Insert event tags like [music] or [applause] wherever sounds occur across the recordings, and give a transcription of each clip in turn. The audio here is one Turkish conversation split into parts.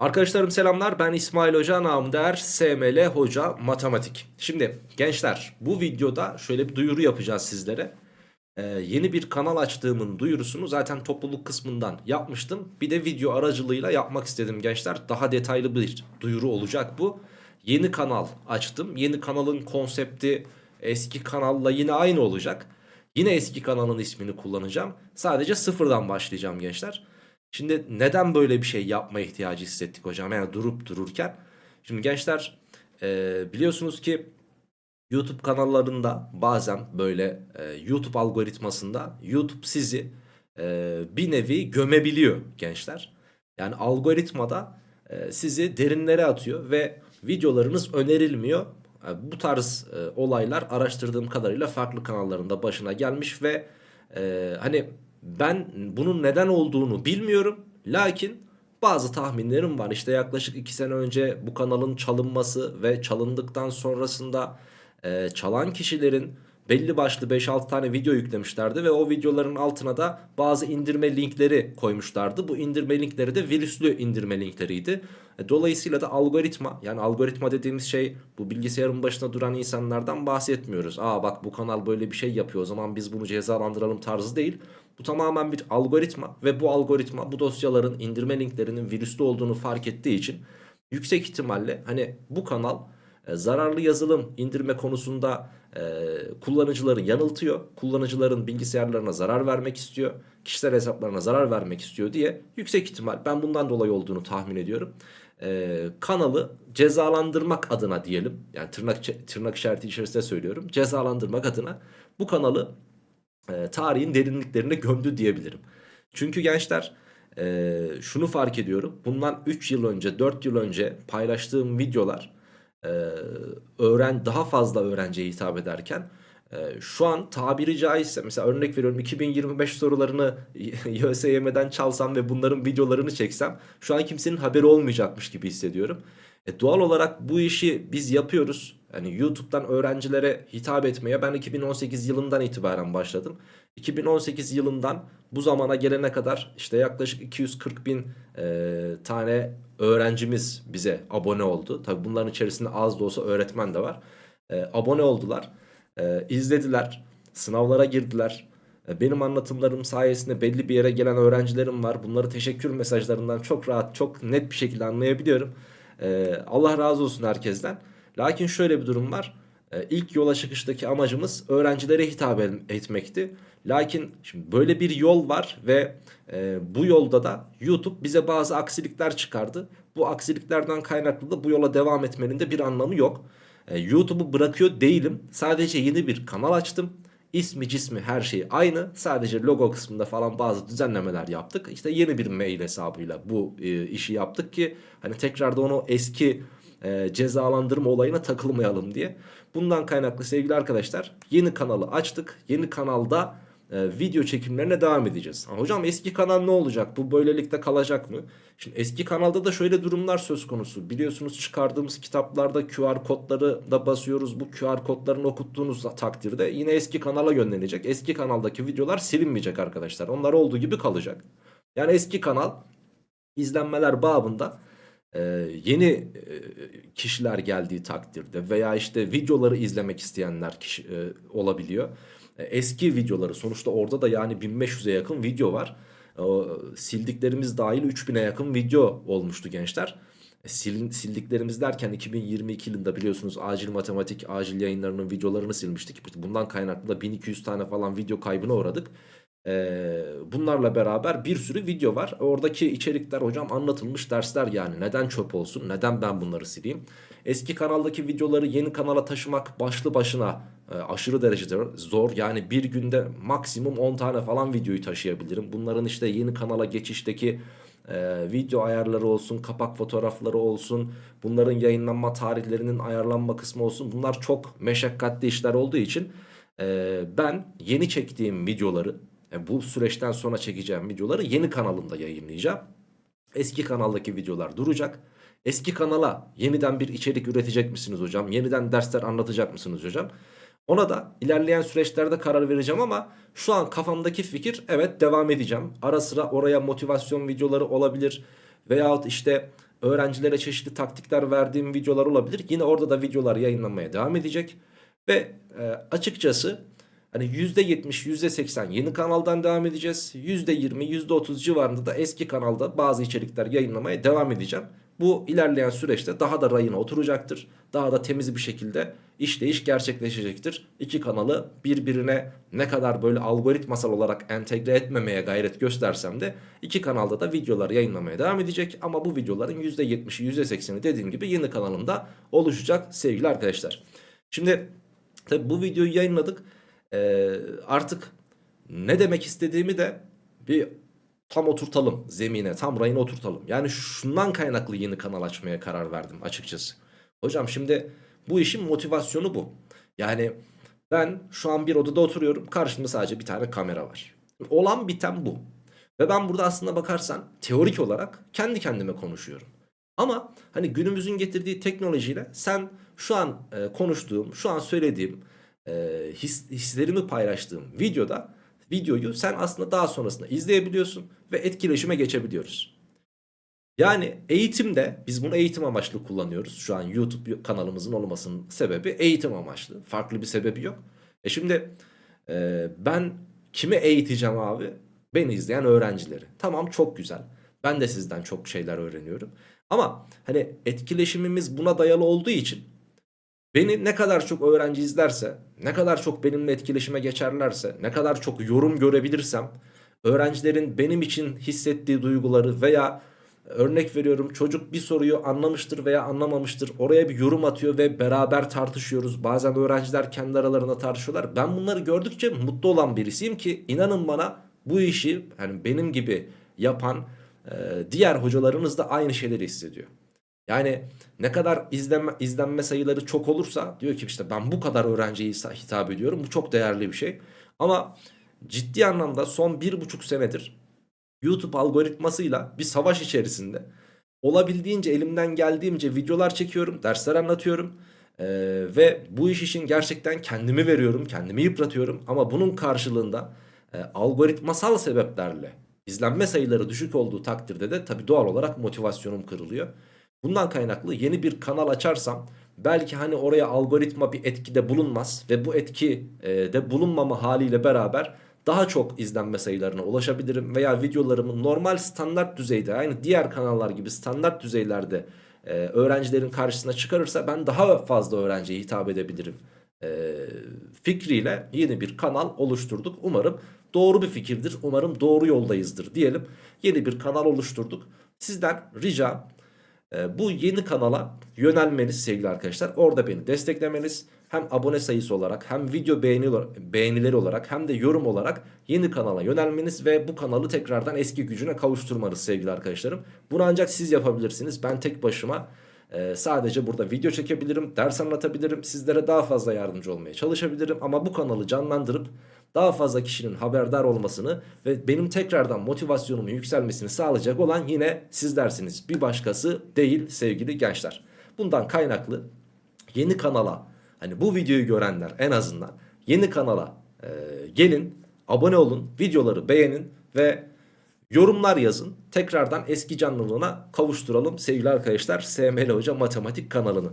Arkadaşlarım selamlar ben İsmail Hoca namı değer SML Hoca Matematik. Şimdi gençler bu videoda şöyle bir duyuru yapacağız sizlere. Ee, yeni bir kanal açtığımın duyurusunu zaten topluluk kısmından yapmıştım. Bir de video aracılığıyla yapmak istedim gençler. Daha detaylı bir duyuru olacak bu. Yeni kanal açtım. Yeni kanalın konsepti eski kanalla yine aynı olacak. Yine eski kanalın ismini kullanacağım. Sadece sıfırdan başlayacağım gençler. Şimdi neden böyle bir şey yapma ihtiyacı hissettik hocam? Yani durup dururken. Şimdi gençler e, biliyorsunuz ki YouTube kanallarında bazen böyle e, YouTube algoritmasında YouTube sizi e, bir nevi gömebiliyor gençler. Yani algoritmada e, sizi derinlere atıyor ve videolarınız önerilmiyor. E, bu tarz e, olaylar araştırdığım kadarıyla farklı kanallarında başına gelmiş ve e, hani ben bunun neden olduğunu bilmiyorum. Lakin bazı tahminlerim var. İşte yaklaşık 2 sene önce bu kanalın çalınması ve çalındıktan sonrasında e, çalan kişilerin belli başlı 5-6 tane video yüklemişlerdi ve o videoların altına da bazı indirme linkleri koymuşlardı. Bu indirme linkleri de virüslü indirme linkleriydi. E, Dolayısıyla da algoritma yani algoritma dediğimiz şey bu bilgisayarın başında duran insanlardan bahsetmiyoruz. Aa bak bu kanal böyle bir şey yapıyor o zaman biz bunu cezalandıralım tarzı değil. Bu tamamen bir algoritma ve bu algoritma bu dosyaların indirme linklerinin virüslü olduğunu fark ettiği için yüksek ihtimalle hani bu kanal zararlı yazılım indirme konusunda e, kullanıcıları yanıltıyor. Kullanıcıların bilgisayarlarına zarar vermek istiyor. Kişisel hesaplarına zarar vermek istiyor diye yüksek ihtimal ben bundan dolayı olduğunu tahmin ediyorum. E, kanalı cezalandırmak adına diyelim yani tırnak, tırnak işareti içerisinde söylüyorum cezalandırmak adına bu kanalı e, tarihin derinliklerine gömdü diyebilirim. Çünkü gençler e, şunu fark ediyorum. Bundan 3 yıl önce 4 yıl önce paylaştığım videolar e, öğren daha fazla öğrenciye hitap ederken e, şu an tabiri caizse mesela örnek veriyorum 2025 sorularını [laughs] YÖSYM'den çalsam ve bunların videolarını çeksem şu an kimsenin haberi olmayacakmış gibi hissediyorum. E, doğal olarak bu işi biz yapıyoruz. Yani YouTube'dan öğrencilere hitap etmeye ben 2018 yılından itibaren başladım. 2018 yılından bu zamana gelene kadar işte yaklaşık 240 bin e, tane öğrencimiz bize abone oldu. Tabi bunların içerisinde az da olsa öğretmen de var. E, abone oldular, e, izlediler, sınavlara girdiler. E, benim anlatımlarım sayesinde belli bir yere gelen öğrencilerim var. Bunları teşekkür mesajlarından çok rahat, çok net bir şekilde anlayabiliyorum. E, Allah razı olsun herkesten. Lakin şöyle bir durum var. E, ilk yola çıkıştaki amacımız öğrencilere hitap etmekti. Lakin şimdi böyle bir yol var ve e, bu yolda da YouTube bize bazı aksilikler çıkardı. Bu aksiliklerden kaynaklı da bu yola devam etmenin de bir anlamı yok. E, YouTube'u bırakıyor değilim. Sadece yeni bir kanal açtım. İsmi cismi her şey aynı. Sadece logo kısmında falan bazı düzenlemeler yaptık. İşte yeni bir mail hesabıyla bu e, işi yaptık ki hani tekrar da onu eski e, cezalandırma olayına takılmayalım diye. Bundan kaynaklı sevgili arkadaşlar yeni kanalı açtık. Yeni kanalda e, video çekimlerine devam edeceğiz. Ha, hocam eski kanal ne olacak? Bu böylelikle kalacak mı? Şimdi eski kanalda da şöyle durumlar söz konusu. Biliyorsunuz çıkardığımız kitaplarda QR kodları da basıyoruz. Bu QR kodlarını okuttuğunuz takdirde yine eski kanala yönlenecek. Eski kanaldaki videolar silinmeyecek arkadaşlar. Onlar olduğu gibi kalacak. Yani eski kanal izlenmeler babında e, yeni e, kişiler geldiği takdirde veya işte videoları izlemek isteyenler kişi, e, olabiliyor. E, eski videoları sonuçta orada da yani 1500'e yakın video var. Sildiklerimiz dahil 3000'e yakın video olmuştu gençler. Sil, sildiklerimiz derken 2022 yılında biliyorsunuz acil matematik acil yayınlarının videolarını silmiştik. Bundan kaynaklı da 1200 tane falan video kaybına uğradık. Ee, bunlarla beraber bir sürü video var. Oradaki içerikler hocam anlatılmış dersler yani. Neden çöp olsun? Neden ben bunları sileyim? Eski kanaldaki videoları yeni kanala taşımak başlı başına e, aşırı derecede zor. Yani bir günde maksimum 10 tane falan videoyu taşıyabilirim. Bunların işte yeni kanala geçişteki e, video ayarları olsun, kapak fotoğrafları olsun, bunların yayınlanma tarihlerinin ayarlanma kısmı olsun. Bunlar çok meşakkatli işler olduğu için e, ben yeni çektiğim videoları e, bu süreçten sonra çekeceğim videoları yeni kanalımda yayınlayacağım. Eski kanaldaki videolar duracak. Eski kanala yeniden bir içerik üretecek misiniz hocam? Yeniden dersler anlatacak mısınız hocam? Ona da ilerleyen süreçlerde karar vereceğim ama şu an kafamdaki fikir evet devam edeceğim. Ara sıra oraya motivasyon videoları olabilir. Veyahut işte öğrencilere çeşitli taktikler verdiğim videolar olabilir. Yine orada da videolar yayınlanmaya devam edecek. Ve e, açıkçası hani %70 %80 yeni kanaldan devam edeceğiz. %20 %30 civarında da eski kanalda bazı içerikler yayınlamaya devam edeceğim. Bu ilerleyen süreçte daha da rayına oturacaktır. Daha da temiz bir şekilde işleyiş gerçekleşecektir. İki kanalı birbirine ne kadar böyle algoritmasal olarak entegre etmemeye gayret göstersem de iki kanalda da videolar yayınlamaya devam edecek. Ama bu videoların %70'i %80'i dediğim gibi yeni kanalımda oluşacak sevgili arkadaşlar. Şimdi tabi bu videoyu yayınladık. Ee, artık ne demek istediğimi de bir tam oturtalım zemine tam rayına oturtalım. Yani şundan kaynaklı yeni kanal açmaya karar verdim açıkçası. Hocam şimdi bu işin motivasyonu bu. Yani ben şu an bir odada oturuyorum karşımda sadece bir tane kamera var. Olan biten bu. Ve ben burada aslında bakarsan teorik olarak kendi kendime konuşuyorum. Ama hani günümüzün getirdiği teknolojiyle sen şu an e, konuştuğum, şu an söylediğim, e, his, hislerimi paylaştığım videoda videoyu sen aslında daha sonrasında izleyebiliyorsun ve etkileşime geçebiliyoruz. Yani eğitimde biz bunu eğitim amaçlı kullanıyoruz. Şu an YouTube kanalımızın olmasının sebebi eğitim amaçlı. Farklı bir sebebi yok. E şimdi e, ben kimi eğiteceğim abi? Beni izleyen öğrencileri. Tamam çok güzel. Ben de sizden çok şeyler öğreniyorum. Ama hani etkileşimimiz buna dayalı olduğu için Beni ne kadar çok öğrenci izlerse, ne kadar çok benimle etkileşime geçerlerse, ne kadar çok yorum görebilirsem, öğrencilerin benim için hissettiği duyguları veya örnek veriyorum çocuk bir soruyu anlamıştır veya anlamamıştır. Oraya bir yorum atıyor ve beraber tartışıyoruz. Bazen öğrenciler kendi aralarında tartışıyorlar. Ben bunları gördükçe mutlu olan birisiyim ki inanın bana bu işi yani benim gibi yapan diğer hocalarınız da aynı şeyleri hissediyor. Yani ne kadar izlenme, izlenme sayıları çok olursa diyor ki işte ben bu kadar öğrenciye hitap ediyorum. Bu çok değerli bir şey. Ama ciddi anlamda son bir buçuk senedir YouTube algoritmasıyla bir savaş içerisinde olabildiğince elimden geldiğince videolar çekiyorum, dersler anlatıyorum. Ee, ve bu iş için gerçekten kendimi veriyorum, kendimi yıpratıyorum. Ama bunun karşılığında e, algoritmasal sebeplerle izlenme sayıları düşük olduğu takdirde de tabii doğal olarak motivasyonum kırılıyor. Bundan kaynaklı yeni bir kanal açarsam belki hani oraya algoritma bir etkide bulunmaz ve bu etki e, de bulunmama haliyle beraber daha çok izlenme sayılarına ulaşabilirim veya videolarımı normal standart düzeyde aynı diğer kanallar gibi standart düzeylerde e, öğrencilerin karşısına çıkarırsa ben daha fazla öğrenciye hitap edebilirim e, fikriyle yeni bir kanal oluşturduk. Umarım doğru bir fikirdir. Umarım doğru yoldayızdır diyelim. Yeni bir kanal oluşturduk. Sizden ricam bu yeni kanala yönelmeniz sevgili arkadaşlar. Orada beni desteklemeniz hem abone sayısı olarak hem video beğeni, beğenileri olarak hem de yorum olarak yeni kanala yönelmeniz ve bu kanalı tekrardan eski gücüne kavuşturmanız sevgili arkadaşlarım. Bunu ancak siz yapabilirsiniz. Ben tek başıma e, sadece burada video çekebilirim, ders anlatabilirim, sizlere daha fazla yardımcı olmaya çalışabilirim. Ama bu kanalı canlandırıp daha fazla kişinin haberdar olmasını ve benim tekrardan motivasyonumun yükselmesini sağlayacak olan yine sizlersiniz. Bir başkası değil sevgili gençler. Bundan kaynaklı yeni kanala hani bu videoyu görenler en azından yeni kanala e, gelin abone olun videoları beğenin ve yorumlar yazın. Tekrardan eski canlılığına kavuşturalım sevgili arkadaşlar SML Hoca Matematik kanalını.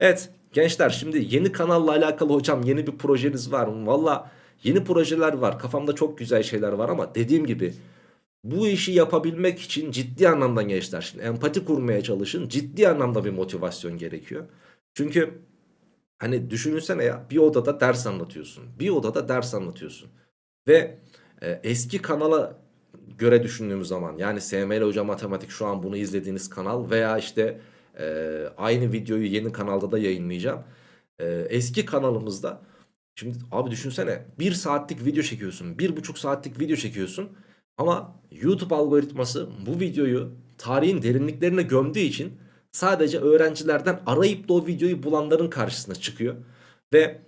Evet gençler şimdi yeni kanalla alakalı hocam yeni bir projeniz var mı? Valla Yeni projeler var. Kafamda çok güzel şeyler var ama dediğim gibi bu işi yapabilmek için ciddi anlamda gençler şimdi empati kurmaya çalışın. Ciddi anlamda bir motivasyon gerekiyor. Çünkü hani düşünsene ya bir odada ders anlatıyorsun. Bir odada ders anlatıyorsun. Ve e, eski kanala göre düşündüğümüz zaman yani SML Hoca Matematik şu an bunu izlediğiniz kanal veya işte e, aynı videoyu yeni kanalda da yayınlayacağım. E, eski kanalımızda Şimdi abi düşünsene bir saatlik video çekiyorsun. Bir buçuk saatlik video çekiyorsun. Ama YouTube algoritması bu videoyu tarihin derinliklerine gömdüğü için sadece öğrencilerden arayıp da o videoyu bulanların karşısına çıkıyor. Ve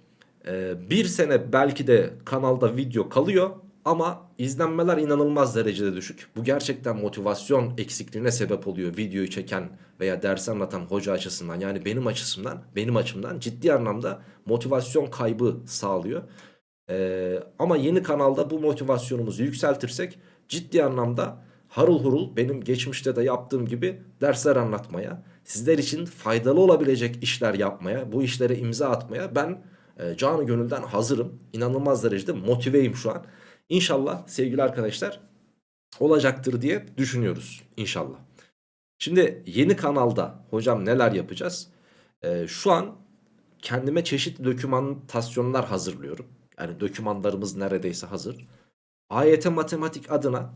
e, bir sene belki de kanalda video kalıyor ama izlenmeler inanılmaz derecede düşük. Bu gerçekten motivasyon eksikliğine sebep oluyor videoyu çeken veya ders anlatan hoca açısından. Yani benim açısından, benim açımdan ciddi anlamda motivasyon kaybı sağlıyor. Ee, ama yeni kanalda bu motivasyonumuzu yükseltirsek ciddi anlamda harıl hurul benim geçmişte de yaptığım gibi dersler anlatmaya, sizler için faydalı olabilecek işler yapmaya, bu işlere imza atmaya ben e, canı gönülden hazırım. İnanılmaz derecede motiveyim şu an. İnşallah sevgili arkadaşlar olacaktır diye düşünüyoruz inşallah. Şimdi yeni kanalda hocam neler yapacağız? Ee, şu an kendime çeşitli dokümantasyonlar hazırlıyorum. Yani dokümanlarımız neredeyse hazır. AYT matematik adına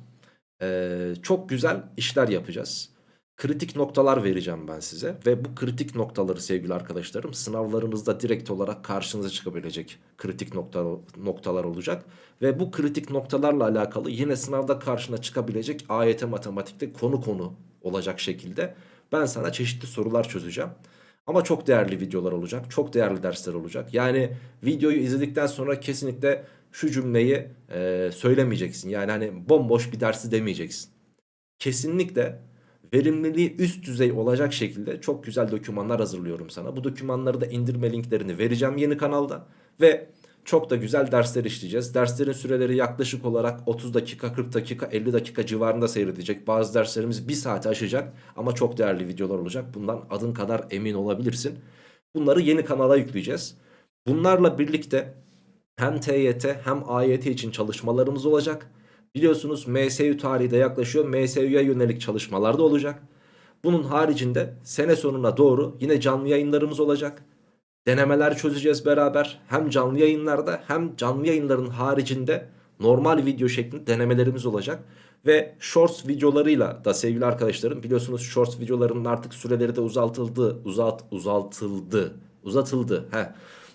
ee, çok güzel işler yapacağız. Kritik noktalar vereceğim ben size ve bu kritik noktaları sevgili arkadaşlarım sınavlarınızda direkt olarak karşınıza çıkabilecek kritik nokta, noktalar olacak. Ve bu kritik noktalarla alakalı yine sınavda karşına çıkabilecek AYT matematikte konu konu olacak şekilde ben sana çeşitli sorular çözeceğim. Ama çok değerli videolar olacak. Çok değerli dersler olacak. Yani videoyu izledikten sonra kesinlikle şu cümleyi e, söylemeyeceksin. Yani hani bomboş bir dersi demeyeceksin. Kesinlikle verimliliği üst düzey olacak şekilde çok güzel dokümanlar hazırlıyorum sana. Bu dokümanları da indirme linklerini vereceğim yeni kanalda. Ve çok da güzel dersler işleyeceğiz. Derslerin süreleri yaklaşık olarak 30 dakika, 40 dakika, 50 dakika civarında seyredecek. Bazı derslerimiz 1 saati aşacak ama çok değerli videolar olacak. Bundan adın kadar emin olabilirsin. Bunları yeni kanala yükleyeceğiz. Bunlarla birlikte hem TYT hem AYT için çalışmalarımız olacak. Biliyorsunuz MSU tarihi de yaklaşıyor. MSU'ya yönelik çalışmalar da olacak. Bunun haricinde sene sonuna doğru yine canlı yayınlarımız olacak. Denemeler çözeceğiz beraber. Hem canlı yayınlarda hem canlı yayınların haricinde normal video şeklinde denemelerimiz olacak. Ve shorts videolarıyla da sevgili arkadaşlarım biliyorsunuz shorts videolarının artık süreleri de uzatıldı. Uzat, uzatıldı. Uzatıldı. Heh.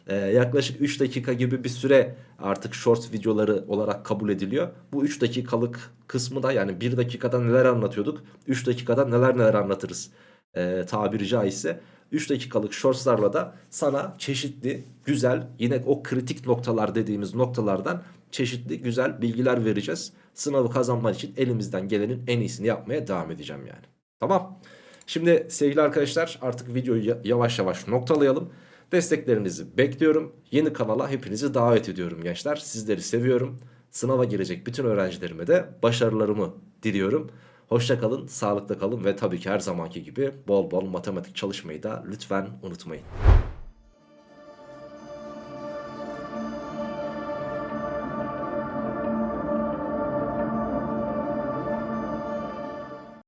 Ee, yaklaşık 3 dakika gibi bir süre artık shorts videoları olarak kabul ediliyor. Bu 3 dakikalık kısmı da yani 1 dakikada neler anlatıyorduk 3 dakikada neler neler anlatırız ee, tabiri caizse. 3 dakikalık shortslarla da sana çeşitli güzel yine o kritik noktalar dediğimiz noktalardan çeşitli güzel bilgiler vereceğiz. Sınavı kazanman için elimizden gelenin en iyisini yapmaya devam edeceğim yani. Tamam. Şimdi sevgili arkadaşlar artık videoyu yavaş yavaş noktalayalım. Desteklerinizi bekliyorum. Yeni kanala hepinizi davet ediyorum gençler. Sizleri seviyorum. Sınava girecek bütün öğrencilerime de başarılarımı diliyorum. Hoşça kalın, sağlıkla kalın ve tabii ki her zamanki gibi bol bol matematik çalışmayı da lütfen unutmayın.